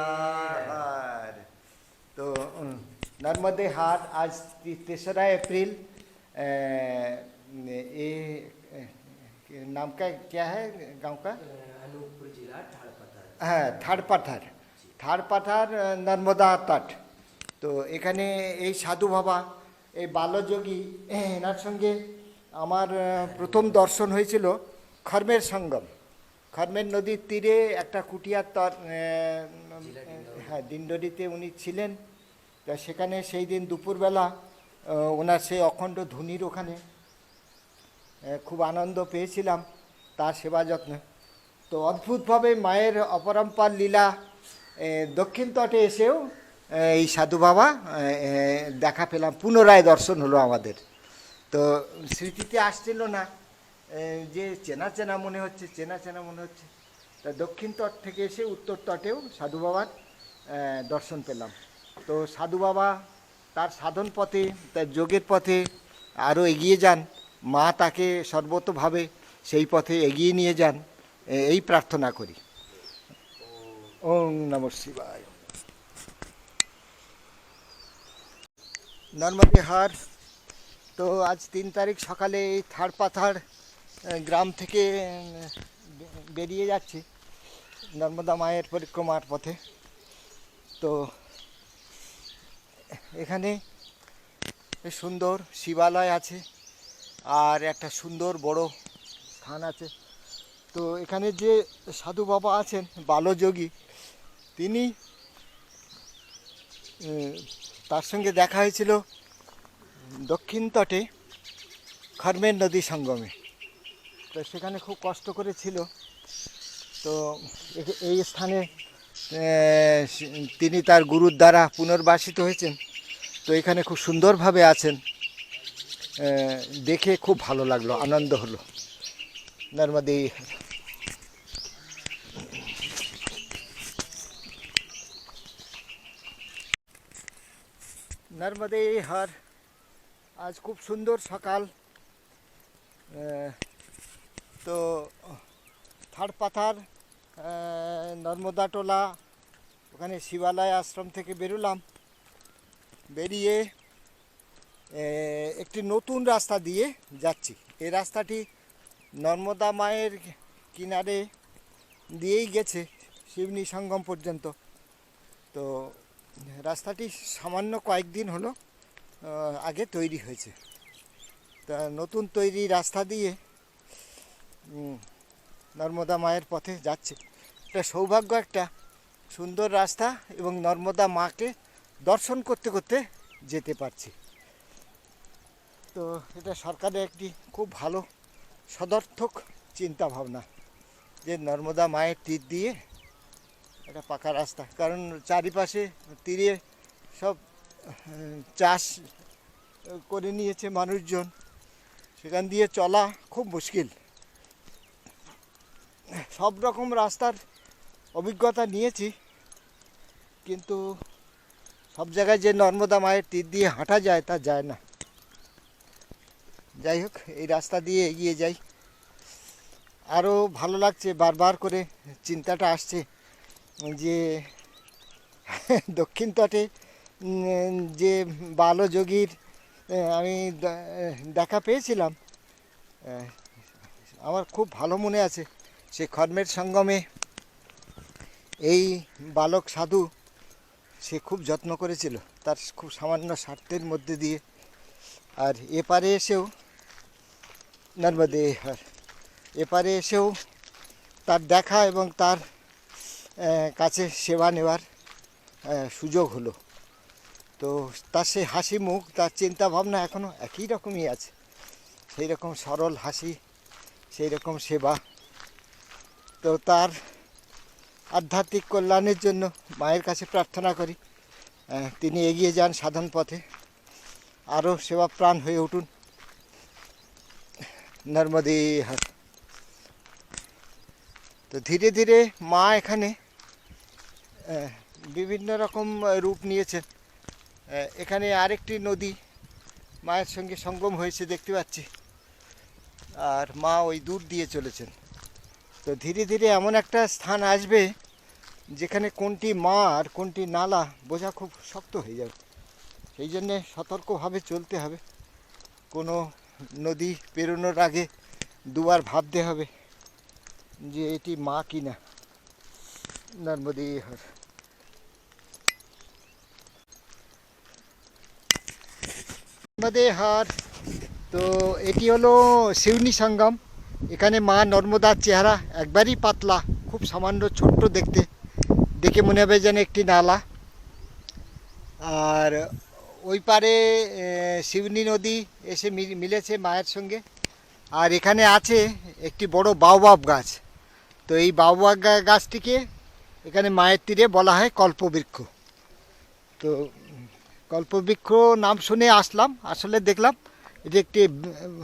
হার तो उम, नर्मदे हाट आज ती- तेसरा अप्रैल अ, ये अ, नाम का क्या है गांव का अनूपपुर जिला ठाड़पत्थर হ্যাঁ থার্ড পাঠার থার্ড পাঠার আহ, নর্মদা তট তো এখানে এই সাধু বাবা এই বালযোগী এনার সঙ্গে আমার আহ, প্রথম দর্শন হয়েছিল খর্মের সঙ্গম খর্মের নদীর তীরে একটা কুটিয়ার তর হ্যাঁ দিনডরিতে উনি ছিলেন। তা সেখানে সেই দিন দুপুরবেলা ওনার সেই অখণ্ড ধুনির ওখানে খুব আনন্দ পেয়েছিলাম তার সেবা যত্ন। তো অদ্ভুতভাবে মায়ের অপরম্পার লীলা দক্ষিণ তটে এসেও এই সাধু বাবা দেখা পেলাম, পুনরায় দর্শন হলো আমাদের। তো স্মৃতিতে আসছিল না। যে চেনা চেনা মনে হচ্ছে, চেনা চেনা মনে হচ্ছে, তা দক্ষিণ তট থেকে এসে উত্তর তটেও সাধু বাবার দর্শন পেলাম। তো সাধু বাবা তার সাধন পথে, তার যোগের পথে আরও এগিয়ে যান। মা তাকে সর্বতভাবে সেই পথে এগিয়ে নিয়ে যান। এই প্রার্থনা করি। ওম নম শিবায়। নর্মদে হার। তো আজ তিন তারিখ সকালে এই থার পাথার গ্রাম থেকে বেরিয়ে যাচ্ছি নর্মদা মায়ের পরিক্রমার পথে। তো, এখানে সুন্দর শিবালয় আছে আর একটা সুন্দর বড় স্থান আছে। তো, এখানে যে সাধু বাবা আছেন, বালযোগী, তিনি তার সঙ্গে দেখা হয়েছিল দক্ষিণ তটে খর্মের নদী সঙ্গমে। তো সেখানে খুব কষ্ট করে ছিল। তো এই স্থানে তিনি তার গুরুর দ্বারা পুনর্বাসিত হয়েছেন। তো এখানে খুব সুন্দরভাবে আছেন। দেখে খুব ভালো লাগল, আনন্দ হলো। নর্মদে। নর্মদে হার, আজ খুব সুন্দর সকাল। তো থার্ড পাথার আহ, নর্মদা টোলা ওখানে শিবালয় আশ্রম থেকে বেরোলাম। বেরিয়ে একটি নতুন রাস্তা দিয়ে যাচ্ছি। এই রাস্তাটি নর্মদা মায়ের কিনারে দিয়েই গেছে শিবনী সঙ্গম পর্যন্ত। তো রাস্তাটি সামান্য কয়েকদিন হলো আগে তৈরি হয়েছে। তা নতুন তৈরি রাস্তা দিয়ে নর্মদা মায়ের পথে যাচ্ছে। এটা সৌভাগ্য, একটা সুন্দর রাস্তা এবং নর্মদা মাকে দর্শন করতে করতে যেতে পারছি। তো এটা সরকারের একটি খুব ভালো সদর্থক চিন্তা ভাবনা যে নর্মদা মায়ের তীর দিয়ে একটা পাকা রাস্তা। কারণ চারিপাশে তীরে সব চাষ করে নিয়েছে মানুষজন। সেখান দিয়ে চলা খুব মুশকিল। সব রকম রাস্তার অভিজ্ঞতা নিয়েছি, কিন্তু সব জায়গায় যে নর্মদা মায়ের তীর দিয়ে হাঁটা যায় তা যায় না। যাই হোক, এই রাস্তা দিয়ে এগিয়ে যাই। আরও ভালো লাগছে বারবার করে চিন্তাটা আসছে যে, দক্ষিণ তটে যে বালযোগীর আমি দেখা পেয়েছিলাম। আমার খুব ভালো মনে আছে। সে খর্মের সঙ্গমে এই বালক সাধু সে খুব যত্ন করেছিল, তার খুব সামান্য স্বার্থের মধ্যে দিয়ে। আর এপারে এসেও নর্মদে হার এপারে এসেও তার দেখা এবং তার কাছে সেবা নেওয়ার সুযোগ হলো। তো তার সেই হাসি মুখ, তার চিন্তা ভাবনা এখনও একই রকমই আছে। সেই রকম সরল হাসি সেই রকম সেবা তো তার আধ্যাত্মিক কল্যাণের জন্য মায়ের কাছে প্রার্থনা করি। তিনি এগিয়ে যান সাধন পথে। আরও সেবা প্রাণ হয়ে উঠুন। নর্মদে হাট তো ধীরে ধীরে মা এখানে বিভিন্ন রকম রূপ নিয়েছেন। এখানে আরেকটি নদী মায়ের সঙ্গে সঙ্গম হয়েছে দেখতে পাচ্ছি। আর মা ওই দূর দিয়ে চলেছেন। তো ধীরে ধীরে এমন একটা স্থান আসবে যেখানে কোনটি মা আর কোনটি নালা বোঝা খুব শক্ত হয়ে যাবে। সেই জন্যে সতর্কভাবে চলতে হবে। কোনো নদী পেরোনোর আগে দুবার ভাবতে হবে যে এটি মা কি না নর্মদী হর। নর্মদে হার। তো এটি হলো শিউনি সঙ্গম। এখানে মা নর্মদার চেহারা একবারই পাতলা, খুব সামান্য ছোট্ট দেখতে। দেখে মনে হবে যেন একটি নালা। আর ওই পারে শিবনী নদী এসে মিলেছে মায়ের সঙ্গে। আর এখানে আছে একটি বড় বাওবাব গাছ। তো এই বাওবাব গা- গাছটিকে এখানে মায়ের তীরে বলা হয় কল্পবৃক্ষ। তো কল্পবৃক্ষ নাম শুনে আসলাম, আসলে দেখলাম, এটি একটি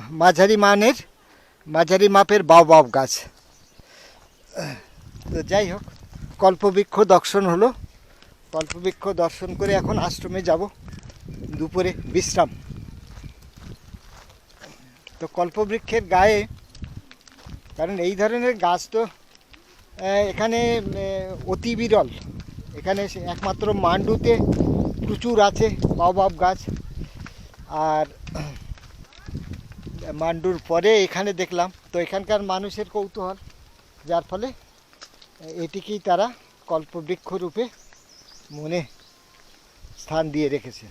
মাঝারি মানের মাঝারি মাপের বাওবাব গাছ। তো যাই হোক, কল্পবৃক্ষ দর্শন হলো। কল্পবৃক্ষ দর্শন করে এখন আশ্রমে যাব, দুপুরে বিশ্রাম। তো কল্পবৃক্ষের গায়ে, কারণ এই ধরনের গাছ তো এখানে অতি বিরল। এখানে একমাত্র মান্ডুতে প্রচুর আছে বাবাব গাছ। আর মান্ডুর পরে এখানে দেখলাম তো এখানকার মানুষের কৌতূহল যার ফলে এটিকেই তারা কল্পবৃক্ষ রূপে মনে স্থান দিয়ে রেখেছে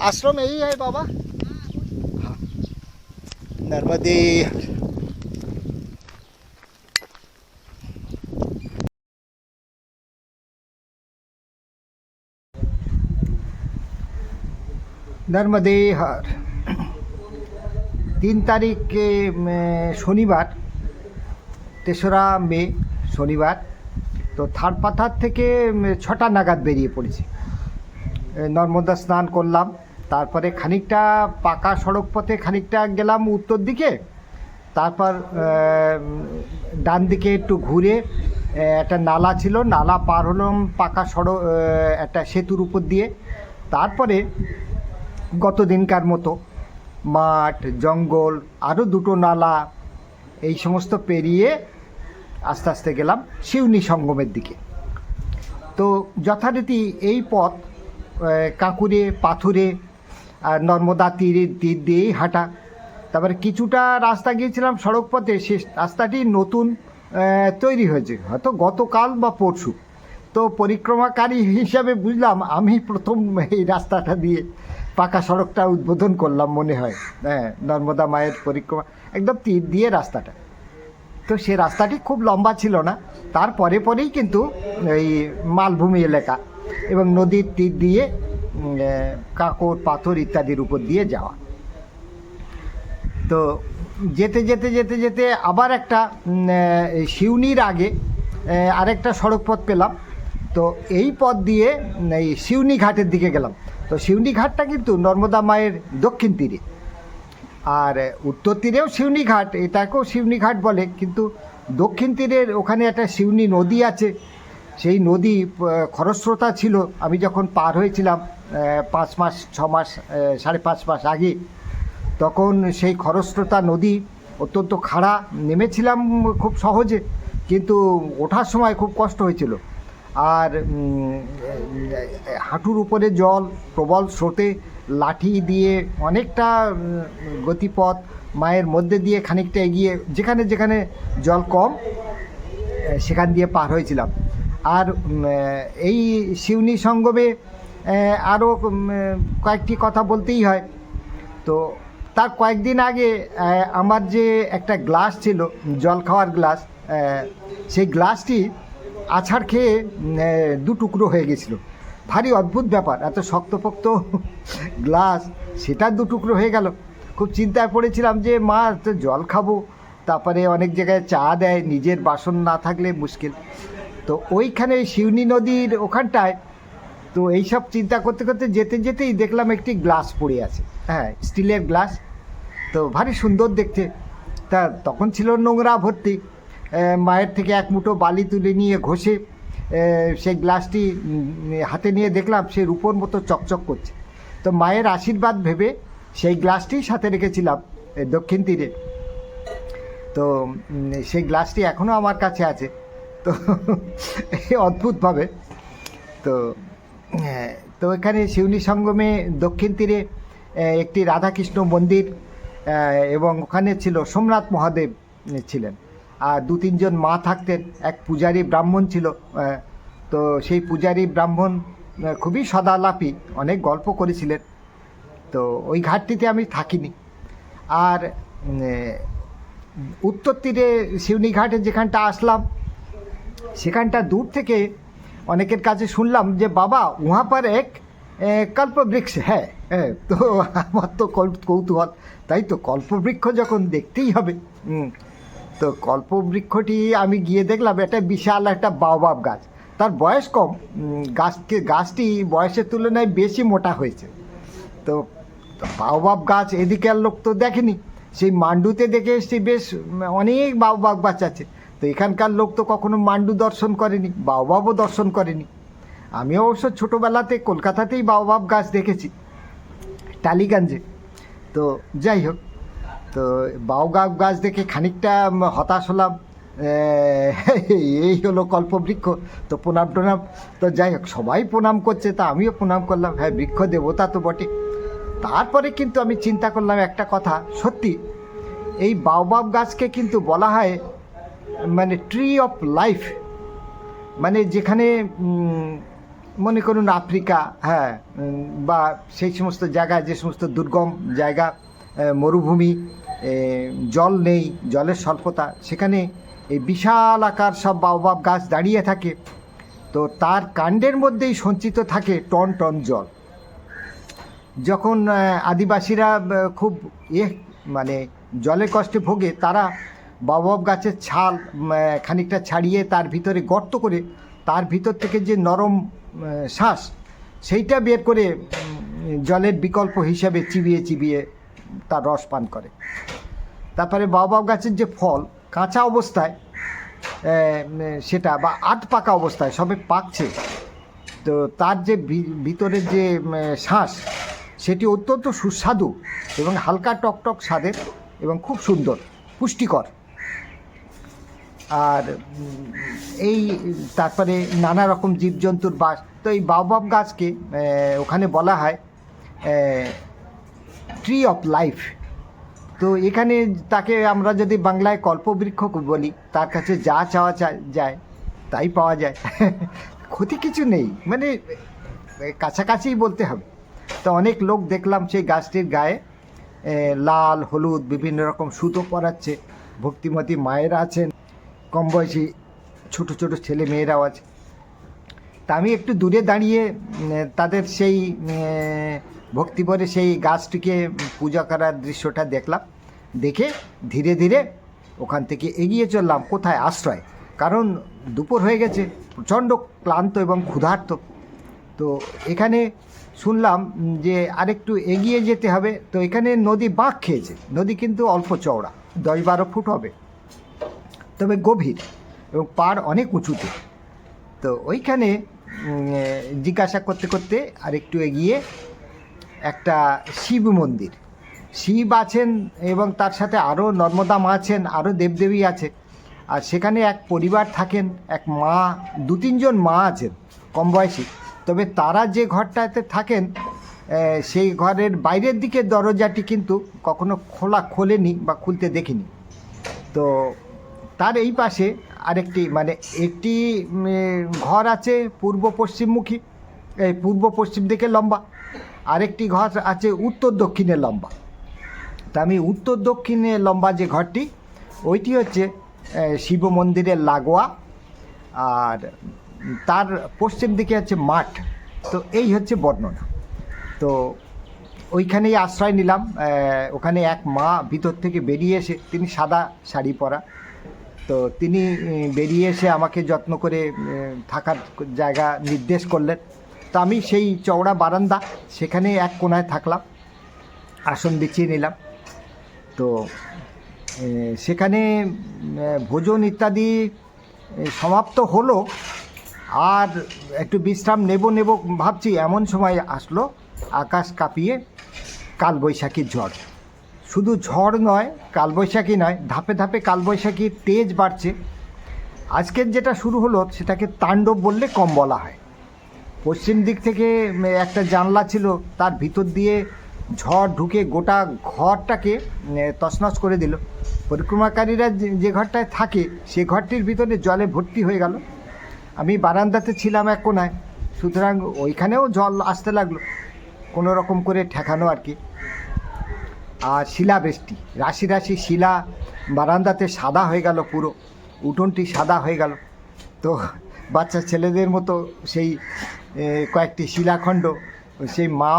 आश्रम यही है बाबा हाँ नर्मदे নর্মদে হার তিন তারিখে শনিবার, তেসরা মে, শনিবার, তো থার্ড পাথার থেকে ছটা নাগাদ বেরিয়ে পড়েছি। নর্মদা স্নান করলাম, তারপরে খানিকটা পাকা সড়ক পথে খানিকটা গেলাম উত্তর দিকে, তারপর ডান দিকে একটু ঘুরে একটা নালা ছিল, নালা পার হলাম পাকা সড়ক একটা সেতুর উপর দিয়ে, তারপরে গত দিনকার মতো মাঠ, জঙ্গল আরও দুটো নালা, এই সমস্ত পেরিয়ে আস্তে আস্তে গেলাম শিউনি সঙ্গমের দিকে। তো যথারীতি এই পথ কাঁকুরে পাথুরে, আর নর্মদা তীরে, তীর দিয়েই হাঁটা। তারপরে কিছুটা রাস্তা গিয়েছিলাম সড়ক পথে সে রাস্তাটি নতুন তৈরি হয়েছে। হয়তো গতকাল বা পরশু। তো পরিক্রমাকারী হিসাবে বুঝলাম আমি প্রথম এই রাস্তাটা দিয়ে পাকা সড়কটা উদ্বোধন করলাম মনে হয়। হ্যাঁ নর্মদা মায়ের পরিক্রমা, একদম তীর দিয়ে রাস্তাটা। তো সে রাস্তাটি খুব লম্বা ছিল না, তার পরে পরেই কিন্তু এই মালভূমি এলাকা এবং নদীর তীর দিয়ে কাকর, পাথর ইত্যাদির উপর দিয়ে যাওয়া। তো যেতে যেতে যেতে যেতে আবার একটা শিউনির আগে আরেকটা সড়ক পথ পেলাম। তো এই পথ দিয়ে এই শিউনি ঘাটের দিকে গেলাম। তো শিউনি ঘাটটা কিন্তু নর্মদা মায়ের দক্ষিণ তীরে। আর উত্তর তীরেও শিউনি ঘাট এটাকেও শিউনি ঘাট বলে, কিন্তু দক্ষিণ তীরের ওখানে একটা শিউনি নদী আছে। সেই নদী খরস্রোতা ছিল। আমি যখন পার হয়েছিলাম পাঁচ মাস, ছ মাস সাড়ে পাঁচ মাস আগে, তখন সেই খরস্রোতা নদী অত্যন্ত খাড়া। নেমেছিলাম খুব সহজে, কিন্তু ওঠার সময় খুব কষ্ট হয়েছিল। আর হাঁটুর উপরে জল, প্রবল স্রোতে লাঠি দিয়ে অনেকটা গতিপথ মায়ের মধ্যে দিয়ে খানিকটা এগিয়ে যেখানে যেখানে জল কম, সেখান দিয়ে পার হয়েছিলাম। আর এই শিউনি সঙ্গমে আরও কয়েকটি কথা বলতেই হয়। তো তার কয়েকদিন আগে আমার যে একটা গ্লাস ছিল, জল খাওয়ার গ্লাস সেই গ্লাসটি আছাড় খেয়ে দু টুকরো হয়ে গেছিল। ভারী অদ্ভুত ব্যাপার, এত শক্তপোক্ত গ্লাস, সেটা দু টুকরো হয়ে গেল। খুব চিন্তায় পড়েছিলাম যে, মা, তো জল খাব। তারপরে অনেক জায়গায় চা দেয়, নিজের বাসন না থাকলে মুশকিল। তো ওইখানে শিউনি নদীর ওখানটায়, তো এইসব চিন্তা করতে করতে যেতে যেতেই দেখলাম একটি গ্লাস পড়ে আছে। হ্যাঁ স্টিলের গ্লাস। তো ভারী সুন্দর দেখতে। তা তখন ছিল নোংরা ভর্তি। মায়ের থেকে এক মুঠো বালি তুলে নিয়ে ঘষে সেই গ্লাসটি হাতে নিয়ে দেখলাম সে রূপোর মতো চকচক করছে। তো মায়ের আশীর্বাদ ভেবে সেই গ্লাসটি সাথে রেখেছিলাম দক্ষিণ তীরে। তো সেই গ্লাসটি এখনও আমার কাছে আছে। তো অদ্ভুতভাবে। তো তো এখানে শিউনি সঙ্গমে দক্ষিণ তীরে একটি রাধাকৃষ্ণ মন্দির এবং ওখানে ছিল সোমনাথ মহাদেব ছিলেন। আর দু তিনজন মা থাকতেন। এক পূজারী ব্রাহ্মণ ছিল তো সেই পূজারী ব্রাহ্মণ খুবই সদালাপি, অনেক গল্প করেছিলেন। তো ওই ঘাটটিতে আমি থাকিনি। আর উত্তর তীরে শিউনি ঘাটে যেখানটা আসলাম, সেখানটা দূর থেকে অনেকের কাছে শুনলাম যে, বাবা, উহা পর এক কল্পবৃক্ষ হ্যাঁ হ্যাঁ তো আমার তো কৌতূহল। তাই তো কল্পবৃক্ষ যখন দেখতেই হবে তো কল্পবৃক্ষটি আমি গিয়ে দেখলাম এটা বিশাল একটা বাওবাব গাছ। তার বয়স কম। গাছকে, গাছটি বয়সের তুলনায় বেশি মোটা হয়েছে। তো বাওবাব গাছ এদিকের লোক তো দেখেনি। সেই মান্ডুতে দেখে এসছি বেশ অনেক বাওবাব গাছ আছে। তো এখানকার লোক তো কখনো মান্ডু দর্শন করেনি, বাওবাবও দর্শন করেনি। আমি অবশ্য ছোটোবেলাতে কলকাতাতেই বাওবাব গাছ দেখেছি, টালিগঞ্জে। তো যাই হোক তো বাওগাব গাছ দেখে খানিকটা হতাশ হলাম। এই হলো কল্পবৃক্ষ, তো প্রণাম টনাম। তো যাই হোক, সবাই প্রণাম করছে, তা আমিও প্রণাম করলাম। হ্যাঁ বৃক্ষ দেবতা তো বটে। তারপরে কিন্তু আমি চিন্তা করলাম একটা কথা, সত্যি, এই বাওবাব গাছকে কিন্তু বলা হয় মানে ট্রি অফ লাইফ মানে যেখানে মনে করুন আফ্রিকা হ্যাঁ বা সেই সমস্ত জায়গায় যে সমস্ত দুর্গম জায়গা মরুভূমি জল নেই, জলের স্বল্পতা। সেখানে এই বিশাল আকার সব বাওবাব গাছ দাঁড়িয়ে থাকে। তো তার কাণ্ডের মধ্যেই সঞ্চিত থাকে টন টন জল। যখন আদিবাসীরা খুব ইয়ে মানে জলের কষ্টে ভোগে, তারা বাবব গাছের ছাল খানিকটা ছাড়িয়ে তার ভিতরে গর্ত করে, তার ভিতর থেকে যে নরম শ্বাস, সেইটা বের করে জলের বিকল্প হিসাবে চিবিয়ে চিবিয়ে তার রস পান করে। তারপরে বাবব গাছের যে ফল, কাঁচা অবস্থায় সেটা বা আট পাকা অবস্থায় সবে পাকছে। তো তার যে ভিতরের যে শ্বাস, সেটি অত্যন্ত সুস্বাদু এবং হালকা টকটক স্বাদের এবং খুব সুন্দর, পুষ্টিকর। আর এই, তারপরে নানা রকম জীবজন্তুর বাস, তো এই বাওবাব গাছকে ওখানে বলা হয় ট্রি অফ লাইফ তো এখানে তাকে আমরা যদি বাংলায় কল্পবৃক্ষ বলি তার কাছে যা চাওয়া যায় তাই পাওয়া যায়। ক্ষতি কিছু নেই। মানে এ, কাছাকাছিই বলতে হবে। তো অনেক লোক দেখলাম সেই গাছটির গায়ে লাল হলুদ বিভিন্ন রকম সুতো পরাচ্ছে। ভক্তিমতী মায়েরা আছেন কম বয়সী ছোটো ছোটো ছেলে মেয়েরাও আছে। তা আমি একটু দূরে দাঁড়িয়ে তাদের সেই ভক্তিভরে সেই গাছটিকে পূজা করার দৃশ্যটা দেখলাম। দেখে ধীরে ধীরে ওখান থেকে এগিয়ে চললাম। কোথায়? আশ্রয়। কারণ দুপুর হয়ে গেছে, প্রচণ্ড ক্লান্ত এবং ক্ষুধার্ত। তো এখানে শুনলাম যে আরেকটু এগিয়ে যেতে হবে। তো এখানে নদী বাঁক খেয়েছে। নদী কিন্তু অল্প চওড়া দশ বারো ফুট হবে। তবে গভীর এবং পাড় অনেক উঁচুতে। তো ওইখানে জিজ্ঞাসা করতে করতে আর একটু এগিয়ে একটা শিব মন্দির। শিব আছেন এবং তার সাথে আরও নর্মদা মা আছেন আরও দেবদেবী আছে। আর সেখানে এক পরিবার থাকেন, এক মা, দু তিনজন মা আছেন কম বয়সী। তবে তারা যে ঘরটাতে থাকেন সেই ঘরের বাইরের দিকে দরজাটি কিন্তু কখনো খোলা খোলেনি বা খুলতে দেখিনি। তো তার এই পাশে আরেকটি মানে একটি ঘর আছে পূর্ব পশ্চিমমুখী এই পূর্ব পশ্চিম দিকে লম্বা। আরেকটি ঘর আছে উত্তর দক্ষিণে লম্বা। তা আমি উত্তর দক্ষিণে লম্বা যে ঘরটি, ওইটি হচ্ছে শিব মন্দিরের লাগোয়া। আর তার পশ্চিম দিকে হচ্ছে মাঠ। তো এই হচ্ছে বর্ণনা। তো ওইখানেই আশ্রয় নিলাম। ওখানে এক মা ভিতর থেকে বেরিয়ে এসে, তিনি সাদা শাড়ি পরা। তো তিনি বেরিয়ে এসে আমাকে যত্ন করে থাকার জায়গা নির্দেশ করলেন। তো আমি সেই চওড়া বারান্দা সেখানে এক কোনায় থাকলাম, আসন বিছিয়ে নিলাম। তো সেখানে ভোজন ইত্যাদি সমাপ্ত হলো। আর একটু বিশ্রাম নেব নেব ভাবছি, এমন সময় আসলো আকাশ কাঁপিয়ে কালবৈশাখীর ঝড়। শুধু ঝড় নয়, কালবৈশাখী নয়, ধাপে ধাপে কালবৈশাখীর তেজ বাড়ছে। আজকের যেটা শুরু হলো, সেটাকে তাণ্ডব বললে কম বলা হয়। পশ্চিম দিক থেকে একটা জানলা ছিল, তার ভিতর দিয়ে ঝড় ঢুকে গোটা ঘরটাকে তছনছ করে দিল। পরিক্রমাকারীরা যে ঘরটায় থাকে, সে ঘরটির ভিতরে জলে ভর্তি হয়ে গেল। আমি বারান্দাতে ছিলাম এক কোনায় সুতরাং ওইখানেও জল আসতে লাগল। কোনো রকম করে ঠেকানো আর কি। আর শিলাবৃষ্টি রাশি রাশি শিলা বারান্দাতে সাদা হয়ে গেল পুরো। উঠোনটি সাদা হয়ে গেল। তো বাচ্চা ছেলেদের মতো সেই কয়েকটি শিলাখণ্ড, সেই মা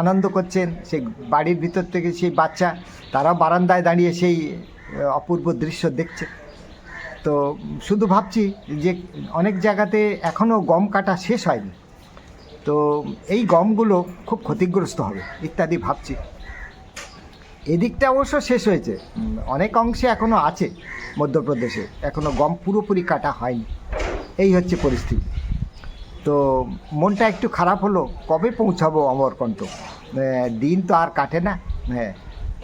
আনন্দ করছেন, সেই বাড়ির ভিতর থেকে সেই বাচ্চা তারা বারান্দায় দাঁড়িয়ে সেই অপূর্ব দৃশ্য দেখছে। তো শুধু ভাবছি যে অনেক জায়গাতে এখনও গম কাটা শেষ হয়নি। তো এই গমগুলো খুব ক্ষতিগ্রস্ত হবে, ইত্যাদি ভাবছি। এদিকটা অবশ্য শেষ হয়েছে। অনেক অংশে এখনও আছে মধ্যপ্রদেশে। এখনও গম পুরোপুরি কাটা হয়নি। এই হচ্ছে পরিস্থিতি। তো মনটা একটু খারাপ হলো, কবে পৌঁছাবো অমরকণ্ঠ দিন তো আর কাটে না। হ্যাঁ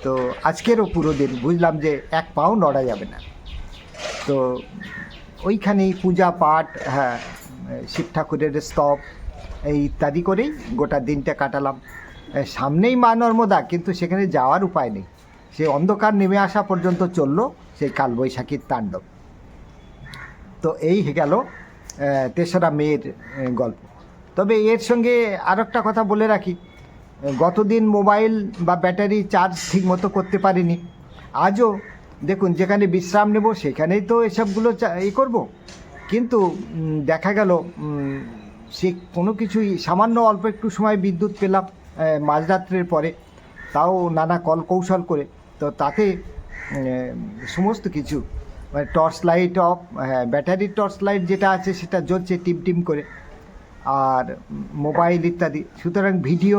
তো আজকেরও পুরো দিন। বুঝলাম যে এক পাও নড়া যাবে না। তো ওইখানেই পূজা পাঠ হ্যাঁ শিব ঠাকুরের স্তব, এই ইত্যাদি করেই গোটা দিনটা কাটালাম। সামনেই মা নর্মদা, কিন্তু সেখানে যাওয়ার উপায় নেই। সে অন্ধকার নেমে আসা পর্যন্ত চলল সেই কালবৈশাখীর তাণ্ডব। তো এই গেল তেসরা মেয়ের গল্প। তবে এর সঙ্গে আর একটা কথা বলে রাখি। গতদিন মোবাইল বা ব্যাটারি চার্জ ঠিকমতো করতে পারিনি। আজও দেখুন, যেখানে বিশ্রাম নেব সেখানেই তো এসবগুলো ই করব। কিন্তু দেখা গেল সে কোনো কিছুই সামান্য অল্প একটু সময় বিদ্যুৎ পেলাম। মাঝরাত্রের পরে তাও নানা কল কৌশল করে তো তাতে সমস্ত কিছু মানে টর্চ লাইট অফ হ্যাঁ ব্যাটারির টর্চ লাইট যেটা আছে সেটা জ্বলছে টিম টিম করে, আর মোবাইল ইত্যাদি। সুতরাং ভিডিও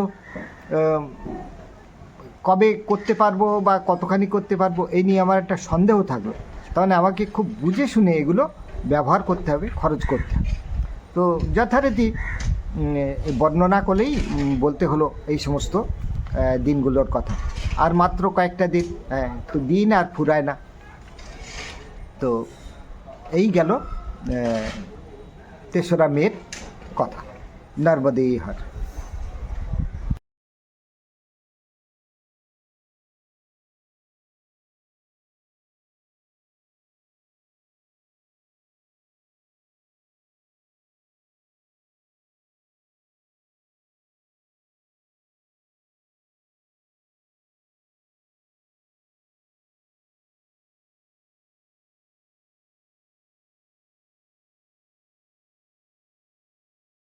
কবে করতে পারব বা কতখানি করতে পারব এই নিয়ে আমার একটা সন্দেহ থাকল। তাহলে আমাকে খুব বুঝে শুনে এগুলো ব্যবহার করতে হবে, খরচ করতে হবে। তো যথারীতি বর্ণনা বলতে হলো এই সমস্ত দিনগুলোর কথা। আর মাত্র কয়েকটা দিন হ্যাঁ, তো দিন আর ফুরায় না। তো এই গেল তেসরা মেয়ের কথা। নর্মদেই হর